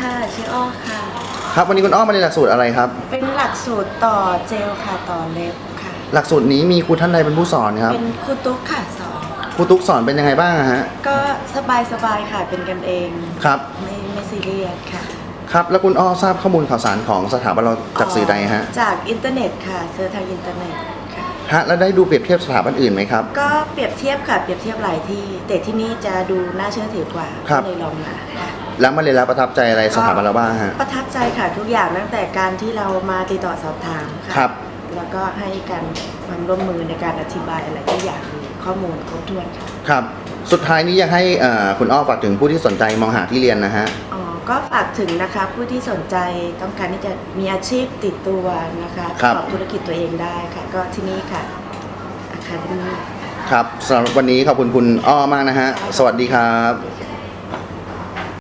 ค่ะชื่ออ้อค่ะ ครับวันนี้คุณอ้อมาเรียนหลักสูตรอะไรครับ เป็นหลักสูตรต่อเจลค่ะต่อเล็บค่ะ หลักสูตรนี้มีครูท่านใดเป็นผู้สอนครับเป็นครูตุ๊กค่ะสอนครูตุ๊กสอนเป็นยังไงบ้างอะฮะก็สบายสบายๆค่ะเป็นกันเองครับไม่ไม่ซีเรียสค่ะครับ แล้วคุณอ้อทราบข้อมูลข่าวสารของสถาบันเราจากสื่อใดฮะจากอินเทอร์เน็ตค่ะเซิร์ชทางอินเทอร์เน็ตค่ะ ฮะแล้วได้ดูเปรียบเทียบสถาบันอื่นไหมครับ ก็เปรียบเทียบค่ะเปรียบเทียบหลายที่ แต่ที่นี่จะดูน่าเชื่อถือกว่าครับ ก็เลยลองมาค่ะ แล้วมาเรียนแล้วประทับใจอะไรสถาบันเราบ้างฮะ ประทับใจค่ะทุกอย่างตั้งแต่การที่เรามาติดต่อสอบถามค่ะครับ แล้วก็ให้การความร่วมมือในการอธิบายอะไรที่อยากรู้ข้อมูลครบถ้วนค่ะ ครับ สุดท้ายนี้อยากให้เอ่อคุณอ้อฝากถึงผู้ที่สนใจมองหาที่เรียนนะฮะ อ๋อ ก็ฝากถึงนะคะผู้ที่สนใจต้องการที่จะมีอาชีพติดตัวนะคะครับประกอบธุรกิจตัวเองได้ค่ะ ก็ที่นี่ค่ะอาคาเดมี่ ครับสำหรับวันนี้ขอบคุณคุณอ้อมากนะฮะ สวัสดีครับค่ะ